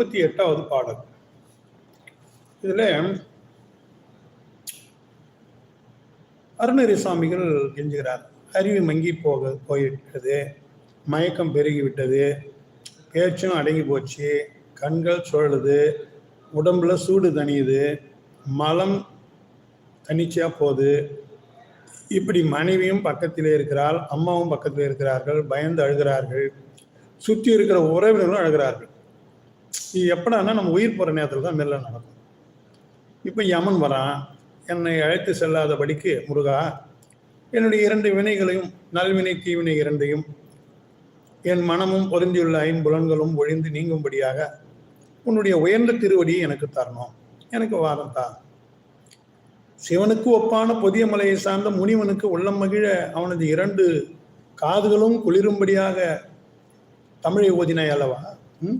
முப்பத்தி எட்டாவது பாடல். இதுல அருணகிரி சுவாமிகள் கெஞ்சுகிறார். அறிவு மங்கி போக போயிட்டது மயக்கம் பெருகிவிட்டது பேச்சும் அடங்கி போச்சு கண்கள் சுழலுது உடம்புல சூடு தணியுது மலம் தனிச்சா போகுது. இப்படி மனைவியும் பக்கத்திலே இருக்கிறாள் அம்மாவும் பக்கத்தில் இருக்கிறார்கள் பயந்து அழுகிறார்கள். சுற்றி இருக்கிற உறவினர்களும் அழுகிறார்கள். இது எப்படான்னா நம்ம உயிர் போகிற நேரத்தில் தான் மெல்ல நடக்கும். இப்போ யமன் வரான் என்னை அழைத்து செல்லாதபடிக்கு முருகா என்னுடைய இரண்டு வினைகளையும் நல்வினை தீவினை இரண்டையும் என் மனமும் பொருந்தியுள்ள ஐம்புலன்களும் ஒழிந்து நீங்கும்படியாக உன்னுடைய உயர்ந்த திருவடியை எனக்கு தரணும். எனக்கு வாரம் தான் சிவனுக்கு ஒப்பான புதிய மலையை சார்ந்த முனிவனுக்கு உள்ளம் மகிழ அவனது இரண்டு காதுகளும் குளிரும்படியாக தமிழை ஓதினாய் அல்லவா? ம்?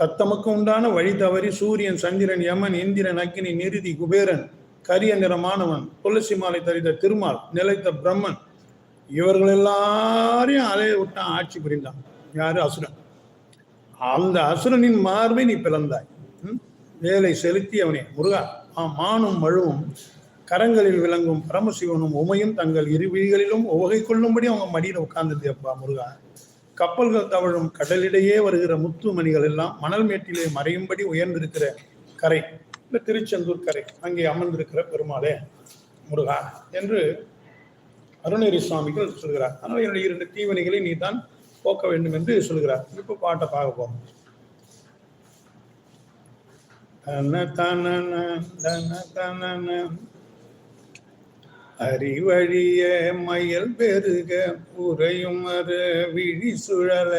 தத்தமக்கு உண்டான வழி தவறி சூரியன் சந்திரன் யமன் இந்திரன் அக்னி நிருதி குபேரன் கரிய நிறமானவன் துளசி மாலை தரித்த திருமால் நிலைத்த பிரம்மன் இவர்கள் எல்லாரையும் அலைய விட்டான் ஆட்சி புரிந்தான். யாரு? அசுரன். அந்த அசுரனின் மார்பை நீ பிளந்தாய். ம்? வேலை செலுத்தி அவனே முருகா ஆ மானும் மழுவும் கரங்களில் விளங்கும் பரமசிவனும் உமையும் தங்கள் இரு விழிகளிலும் உவகை கொள்ளும்படி அவங்க மடியில் உட்கார்ந்தது அப்பா முருகா. கப்பல்கள் தவழும் கடலிடையே வருகிற முத்துமணிகள் எல்லாம் மணல் மேட்டிலே மறையும்படி உயர்ந்திருக்கிற கரை இந்த திருச்செந்தூர் கரை அங்கே அமர்ந்திருக்கிற பெருமாளே முருகா என்று அருணகிரி சுவாமிகள் சொல்கிறார். ஆனால் என்னுடைய இரண்டு தீவனைகளை நீ தான் போக்க வேண்டும் என்று சொல்கிறார். இப்போ பாட்டை பார்க்க போறோம். தன தன தன தன அறிவழிய மயல் பெருக உறையும் அற விழி சுழல.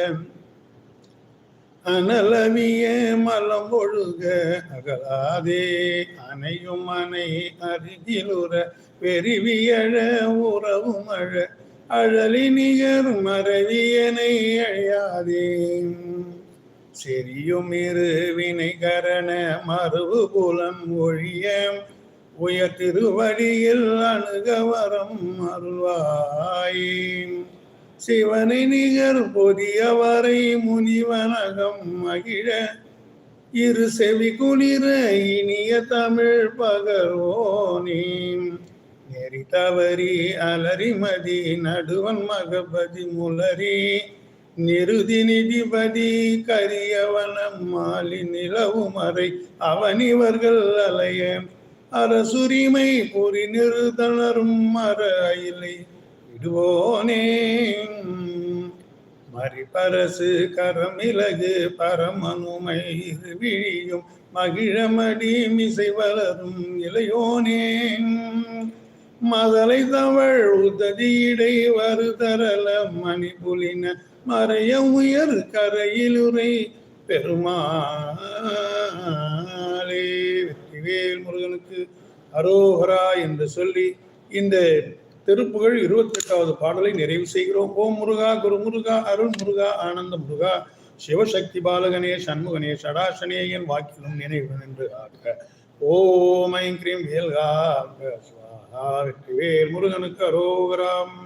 அனலவிய மலம் ஒழுக அகலாதே அணையும் அணை அருகிலுற வெறிவியழ உறவும் அழ அழலி நிகர் மறவியனை அழியாதே. செரியும் இரு வினைகரண மறுபுலம் ஒழிய உயர் திருவடியில் அணுகவரம் அருள்வாய். சிவனை நிகர் பொதியவரை முனிவனகம் மகிழ. இரு செவி குளிர இனிய தமிழ் பகரோனே நெறி தவறி அலரிமதி நடுவன் மகபதி முலரி நிருதி நிதிபதி கரியவனம் மாலி நிலவு மறை அவனிவர்கள் அலைய அரசுரிமை பொறி நிறுதனரும் மர அயிலை விடுவோனே மறிபரசு கரமிலகு பரமனுமை விழியும் மகிழமடி மிசை வளரும் இளையோனே. மதலை தவள் உததியிடை வருதரல மணிபுலின மறைய உயர் கரையிலுரை பெருமாளே. வெற்றிவேல் முருகனுக்கு அரோகரா என்று சொல்லி இந்த திருப்புகழ் இருபத்தி எட்டாவது பாடலை நிறைவு செய்கிறோம். ஓம் முருகா குரு முருகா அருள் முருகா ஆனந்த முருகா சிவசக்தி பாலகனே சண்முகனே சடாசனேயன் வாக்கிலும் நினைவுடன் என்று ஆக ஓம் ஐம் கிரீம் வேல்கா சுவாஹா வெற்றிவேல் முருகனுக்கு அரோகராம்.